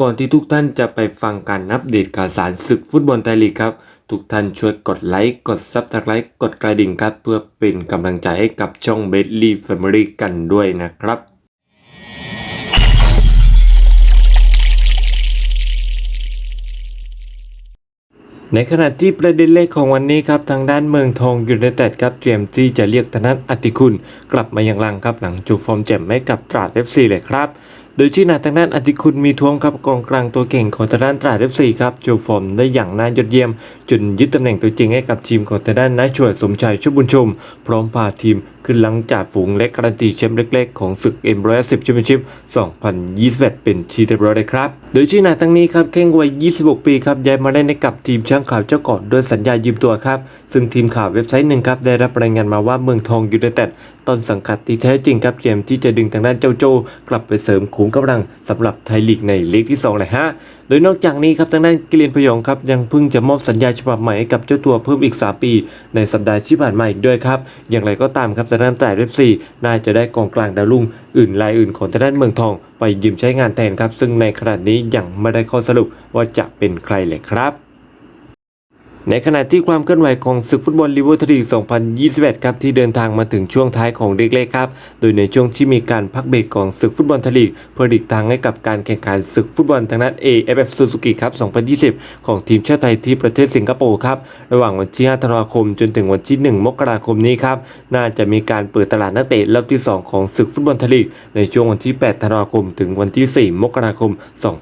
ก่อนที่ทุกท่านจะไปฟังการอัปเดตข่าวสารศึกฟุตบอลไทยลีกครับ ทุกท่านช่วยกดไลค์กดซับสไครต์กดกระดิ่งครับ เพื่อเป็นกำลังใจให้กับช่องเบสลี่แฟมิลี่กันด้วยนะครับ ในขณะที่ประเด็นเลขของวันนี้ครับ ทางด้านเมืองทองยูไนเต็ดครับเตรียมที่จะเรียกธนัทอติคุณ กลับมายังลังครับหลังจูฟอร์มแจ่มให้กับตราด FC เลยครับ โดยที่นาทางด้านอติคุณมีทวงครับกองกลางตัวเก่งของทางด้านตราด FC ครับโจฟอร์มได้อย่างน่ายอดเยี่ยมจนยึดตำแหน่งตัวจริงให้กับทีมของทางด้านนายช่วยสมชายชุบุญชม พร้อมพาทีมขึ้นหลังจากฝูงและกการันตีแชมป์เล็ก ๆ ของศึก M110 Championship 2021 เป็นทีเรียบร้อยเลยครับ โดยที่นาทั้งนี้ครับแข้งวัย 26 ปีครับย้ายมาเล่นให้กับทีมช้างขาวเจ้าเกาะด้วยสัญญายืมตัวครับ ซึ่งทีมข่าวเว็บไซต์หนึ่งครับได้รับรายงานมาว่าเมืองทองยูไนเต็ดต้นสังกัดที่แท้จริงครับเตรียมที่จะดึงทางด้านเจ้าโจ กลับไปเสริมขุมกำลังสำหรับไทยลีกในลีกที่2เลยฮะโดยนอกจากนี้ครับทางด้านกิเลนพยองครับยังเพิ่งจะมอบสัญญาฉบับใหม่ให้กับเจ้าตัวเพิ่มอีก 3 ปี ในสัปดาห์ที่ผ่านมาอีกด้วยครับอย่างไรก็ตามครับทางด้านแต่เอฟซีน่าจะได้กองกลางดาวรุ่งอื่นรายอื่นของทางด้านเมืองทอง ไปยืมใช้งานแทนครับ ซึ่งในขณะนี้ยังไม่ได้ข้อสรุปว่าจะเป็นใครเลยครับ ในขณะที่ความเคลื่อนไหวของศึกฟุตบอลลีเวอร์ที2021 ครับที่เดินทางมาถึงช่วงท้ายของเล็กๆครับ โดยในช่วงที่มีการพักเบรกของศึกฟุตบอลทลีกเพื่อหลีกทางให้กับการแข่งขันศึกฟุตบอลทางด้าน AFF Suzuki ครับ 2020 ของทีมชาติไทยที่ประเทศสิงคโปร์ครับ ระหว่างวันที่ 5 ธันวาคม จนถึงวันที่ 1 มกราคมนี้ครับ น่าจะมีการเปิดตลาดนักเตะรอบที่ 2 ของศึกฟุตบอลทลีกในช่วงวันที่ 8 ธันวาคม ถึงวันที่ 4 มกราคม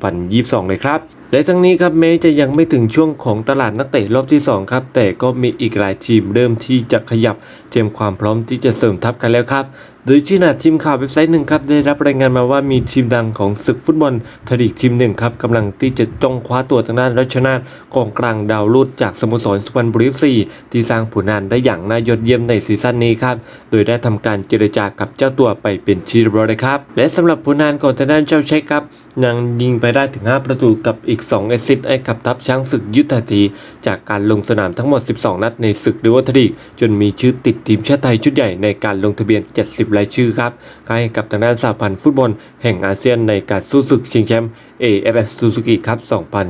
2022 เลยครับ และทั้งนี้ครับแม้จะยังไม่ถึงช่วงของตลาดนักเตะรอบที่2ครับแต่ก็มีอีกหลายทีมเริ่มที่จะขยับเตรียมความพร้อมที่จะเสริมทัพกันแล้วครับ โดยที่นาทีมข่าวเว็บไซต์หนึ่งครับได้รับรายงานมาว่ามีทีมดังของศึกฟุตบอลทลีกทีมหนึ่งครับกำลังที่จะจ้องคว้าตัวทางด้านรัชนาทกองกลางดาวรุ่งจากสโมสรสุพรรณบุรีซีที่สร้างผลงานได้อย่างน่ายอดเยี่ยมในซีซั่นนี้ครับโดยได้ทำการเจรจากับเจ้าตัวไปเป็นที่เรียบร้อยเลยครับและสำหรับผลงานของทางด้านเจ้าเช็คครับยังยิงไปได้ถึง 5 ประตูกับอีก 2 แอสซิสต์ให้กับทัพช้างศึกยุทธาทีจากการลงสนามทั้งหมด 12 นัดในศึกดิวอทลีกจนมีชื่อติดทีมชาติไทยชุดใหญ่ในการลงทะเบียน 70รายชื่อครับให้กับทางด้านสหพันธ์ฟุตบอลแห่งอาเซียนในการสู้ศึกชิงแชมป์ AFF Suzuki ครับ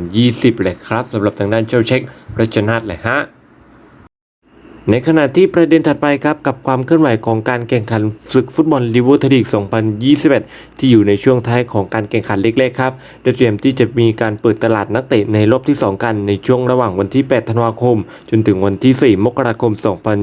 2020 เลยครับสำหรับทางด้านเจ้าเช็ครัชนาทเลยฮะ ในขณะที่ประเด็นถัดไปครับกับความเคลื่อนไหวของการแข่งขันศึกฟุตบอลลีเวอร์ทีก 2021 ที่อยู่ในช่วงท้ายของการแข่งขันเล็กๆครับได้เตรียมที่จะมีการเปิดตลาดนักเตะในรอบที่ 2 กันในช่วงระหว่างวันที่ 8 ธันวาคม จนถึงวันที่ 4 มกราคม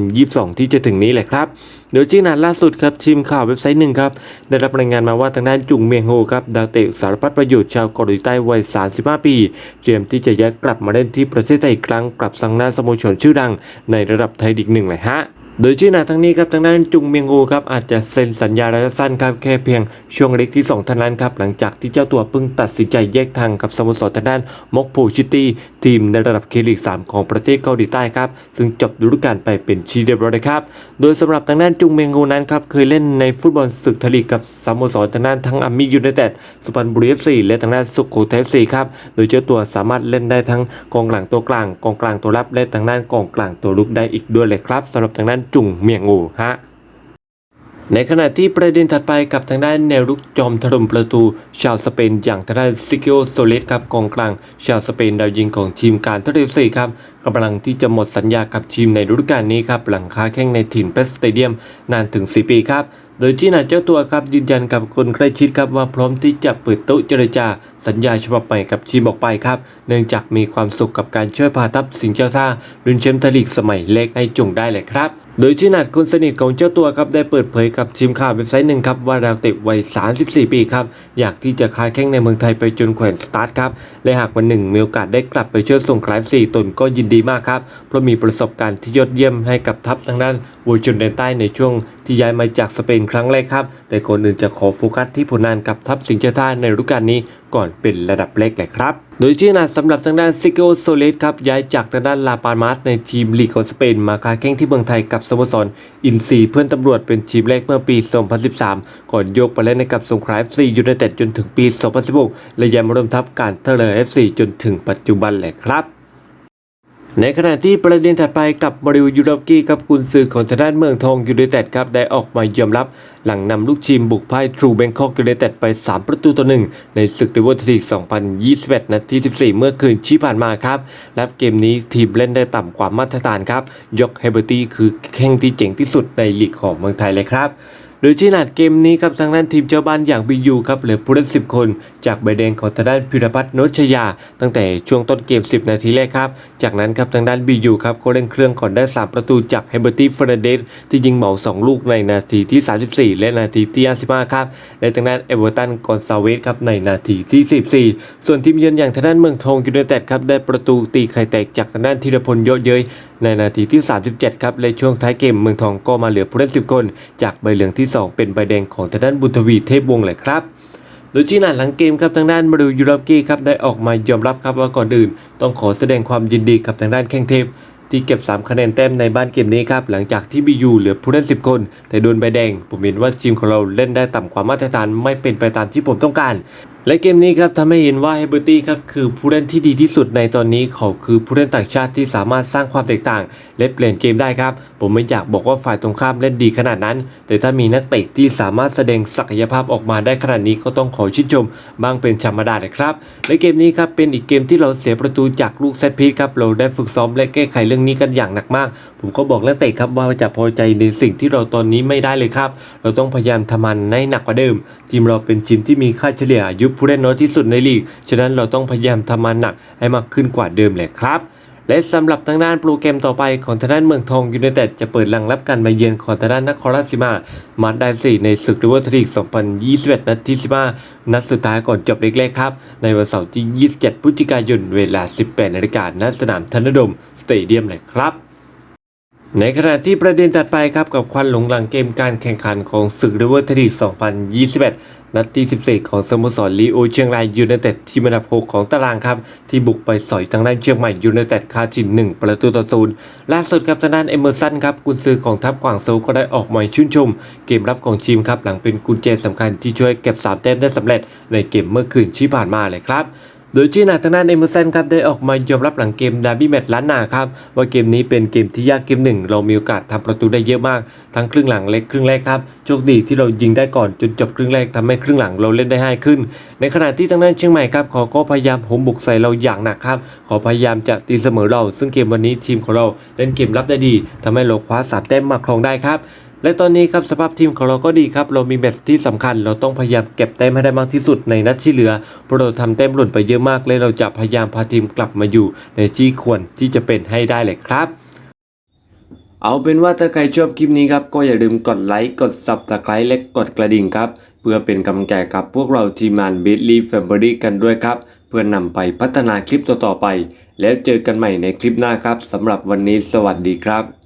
2022 ที่จะถึงนี้แหละครับโดยที่นาล่าสุดครับทีมข่าวเว็บไซต์หนึ่งครับได้รับรายงานมาว่าทางด้านจุงเมียงโฮครับดาวเตะสารพัดประโยชน์ชาวเกาหลีใต้วัย 35 ปี เตรียมที่จะย้ายกลับมาเล่นที่ประเทศไทยอีกครั้งกับสังนาสโมสรชื่อดังในระดับไทยอีกหนึ่งเลยฮะ โดยชื่อหนาทั้งนี้ครับทางด้านจุงเมียงโฮครับอาจจะเซ็นสัญญาระยะสั้นครับแค่เพียงช่วงเล็กที่2เท่านั้นครับหลังจากที่เจ้าตัวเพิ่งตัดสินใจแยกทางกับสโมสรทางด้านมอกโพชิตี้ทีมในระดับเคลีก3ของประเทศเกาหลีใต้ครับซึ่งจบฤดูกาลไปเป็นชีเรียบร้อยเลยครับโดยสำหรับทางด้านจุงเมียงโฮนั้นครับเคยเล่นในฟุตบอลศึกทลีกกับสโมสรทางด้านทั้งอามิยูไนเต็ดสุพรรณบุรีเอฟซีและทางด้านสุโขทัยเอฟซีครับโดยเจ้าตัวสามารถเล่นได้ทั้งกองหลังตัวกลางกองกลางตัวรับและทางด้านกองกลางตัวลุกได้อีกด้วยเลยครับสำหรับทางด้านจุงเมียงโฮฮะในขณะที่ประเด็นถัดไปกับทางด้านแนวรุกจอมถล่มประตูชาวสเปนอย่างทางด้านซิกิโอโซเลสครับกองกลาง ชาวสเปนดาวยิงของทีมการเทเรซีครับกำลังที่จะหมดสัญญากับทีมในฤดูกาลนี้ครับหลังค้าแข้งในถิ่นเปสสเตเดียมนานถึง 4 ปีครับโดยที่นาเจ้าตัวครับยืนยันกับคนใกล้ชิดครับว่าพร้อมที่จะเปิดโต๊ะเจรจา สัญญาฉบับใหม่กับทีมออกไปครับ เนื่องจากมีความสุขกับการช่วยพาทัพสิงเจ้าท่าลุนแชมทลีกสมัยเล็กให้จงได้เลยครับ โดยที่นัดคนสนิทของเจ้าตัวครับได้เปิดเผยกับทีมข่าวเว็บไซต์หนึ่งครับว่าดาวเตะวัย 34 ปีครับอยากที่จะค้าแข้งในเมืองไทยไปจนแขวนสตาร์ทครับและหากวันหนึ่งมีโอกาสได้กลับไปช่วยส่งคลายสี่ตนก็ยินดีมากครับเพราะมีประสบการณ์ที่ยอดเยี่ยมให้กับทัพทางด้านวัวชนแดนใต้ในช่วงที่ย้ายมาจากสเปนครั้งแรกครับ แต่ก่อนอื่นจะขอโฟกัสที่ผลงานกับทัพสิงห์เจ้าท่าในฤดูกาลนี้ ก่อนเป็นระดับเล็กเลยครับ โดยที่นาสำหรับทางด้านซิโกโซเลสครับย้ายจากทางด้านลาปามาสในทีมลีกของสเปนมาค้าแข่งที่เมืองไทยกับสโมสรอินซีเพื่อนตำรวจเป็นทีมแรกเมื่อปี 2013 ก่อนโยกไปเล่นในกับสงขลา FC ยูไนเต็ดจนถึงปี 2016 และย้ายมาร่วมทัพการเทเลอร์ FC จนถึงปัจจุบันแหละครับ ในขณะที่ประเด็นถัดไปกับมาริวยูโรฟกี้ครับกุนซือของทางด้านเมืองทองยูไนเต็ดครับได้ออกมายอมรับ หลังนำลูกทีมบุกพ่ายทรูแบงคอกยูไนเต็ดไป 3 ประตูต่อหนึ่งในศึกเดวอร์ที2021นาที14 เมื่อคืนที่ผ่านมาครับ และเกมนี้ทีมเล่นได้ต่ำกว่ามาตรฐานครับ ยกเฮเบอร์ตี้คือแข่งที่เจ๋งที่สุดในลีกของเมืองไทยเลยครับ โดยที่หนาดเกมนี้ครับทางด้านทีมเจ้าบ้านอย่างบียูครับเหลือผู้เล่น10 คน จากใบแดงของทางด้านพิรพัฒน์นชยา ตั้งแต่ช่วงต้นเกม 10 นาทีแรกครับ จากนั้นครับทางด้านบียูครับก็เร่งเครื่องก่อนได้ 3 ประตูจากเฮเบอร์ตี้เฟรนเดสที่ยิงเหมา 2 ลูกในนาทีที่ 34 และนาทีที่55ครับและทางด้านเอเวอร์ตันกอนซาเวสครับในนาทีที่44ส่วนทีมเยือนอย่างทางด้านเมืองทองยูไนเต็ดครับได้ประตูตีไข่แตกจากทางด้านธีรพลเยอะเย้ยในนาทีที่ 37 ครับและช่วงท้ายเกมเมืองทองก็มาเหลือผู้เล่น10 คน จากใบเหลืองที่2 เป็นใบแดงของทางด้านบุญทวีเทพวงศ์เลยครับโดยที่นาหลังเกมครับทางด้านมารูยูโรฟกี้ครับได้ออกมายอมรับครับว่าก่อนอื่น ต้องขอแสดงความยินดีกับทางด้านแข้งเทพ ที่เก็บ 3 คะแนนแต้มในบ้านเกมนี้ครับหลังจากที่บียูเหลือผู้เล่น 10 คน แต่โดนใบแดง ผมเห็นว่าทีมของเราเล่นได้ต่ำกว่ามาตรฐานไม่เป็นไปตามที่ผมต้องการ และเกมนี้ครับทำให้เห็นว่าเฮเบอร์ตี้ครับคือผู้เล่นที่ดีที่สุดในตอนนี้เขาคือผู้เล่นต่างชาติที่สามารถสร้างความแตกต่าง และเปลี่ยนเกมได้ครับ ผมไม่อยากบอกว่าฝ่ายตรงข้ามเล่นดีขนาดนั้น แต่ถ้ามีนักเตะที่สามารถแสดงศักยภาพออกมาได้ขนาดนี้ก็ต้องขอชื่นชม บ้างเป็นธรรมดาเลยครับและเกมนี้ครับเป็นอีกเกมที่เราเสียประตูจากลูกเซตพีครับเราได้ฝึกซ้อมและแก้ไขเรื่องนี้กันอย่างหนักมาก ผมก็บอกนักเตะครับว่าจะพอใจในสิ่งที่เราตอนนี้ไม่ได้เลยครับเราต้องพยายามทำมันให้หนักกว่าเดิม ทีมเราเป็นทีมที่มีค่าเฉลี่ยอายุผู้เล่นน้อยที่สุดในลีก ฉะนั้นเราต้องพยายามทำมันหนักให้มากขึ้นกว่าเดิมเลยครับ และสำหรับทางด้านโปรแกรมต่อไปของทางด้านเมืองทองยูไนเต็ดจะเปิดหลังรับการมาเยือนของทางด้านนครราชสีมา มาดได้สี่ในศึกริเวอร์ทรีก 2021 นัดที่ 15 นัดสุดท้ายก่อนจบเล็กๆครับ ในวันเสาร์ที่ 27 พฤศจิกายนเวลา 18นาฬิกาณสนามธนดมสเตเดียมเลยครับ ในขณะที่ประเด็นถัดไปครับกับควันหลงหลังเกมการแข่งขันของศึกริเวอร์ทรี2021 นัดที่ 14 ของสโมสรลีโอเชียงรายยูไนเต็ดทีมอันดับ6ของตารางครับ ที่บุกไปสอยทางด้านเชียงใหม่ยูไนเต็ดคาชิน 1 ประตูต่อศูนย์ล่าสุดครับทางด้านเอเมอร์สันครับกุนซือของทัพกวางโซก็ได้ออกมาชื่นชม เกมรับของทีมครับหลังเป็นกุญแจสำคัญที่ช่วยเก็บ3แต้มได้สำเร็จในเกมเมื่อคืนที่ผ่านมาเลยครับ โดยที่นาทางด้านเอเมอร์สันครับได้ออกมายอมรับหลังเกมดาร์บี้แมตช์ล้านนาครับว่าเกมนี้เป็นเกมที่ยากเกมหนึ่ง เรามีโอกาสทำประตูได้เยอะมาก ทั้งครึ่งหลังและครึ่งแรกครับโชคดีที่เรายิงได้ก่อนจนจบครึ่งแรกทำให้ครึ่งหลังเราเล่นได้ง่ายขึ้น ในขณะที่ทางด้านเชียงใหม่ครับเขาก็พยายามโหมบุกใส่เราอย่างหนักครับขอพยายามจะตีเสมอเรา ซึ่งเกมวันนี้ทีมของเราเล่นเกมรับได้ดีทำให้เราคว้าสามแต้มมาครองได้ครับ และตอนนี้ครับสภาพทีมของเราก็ดีครับ เรามีแมตช์ที่สำคัญ เราต้องพยายามเก็บแต้มให้ได้มากที่สุดในนัดที่เหลือเพราะเราทำแต้มหล่นไปเยอะมากและเราจะพยายามพาทีมกลับมาอยู่ ในที่ควรที่จะเป็นให้ได้เลยครับ เอาเป็นว่าถ้าใครชอบคลิปนี้ครับก็อย่าลืมกดไลค์กด subscribe และกดกระดิ่งครับ เพื่อเป็นกำลังใจกับพวกเราทีมงาน b i t l y Family กันด้วยครับ เพื่อนำไปพัฒนาคลิปต่อๆไป แล้วเจอกันใหม่ในคลิปหน้าครับสำหรับวันนี้สวัสดีครับ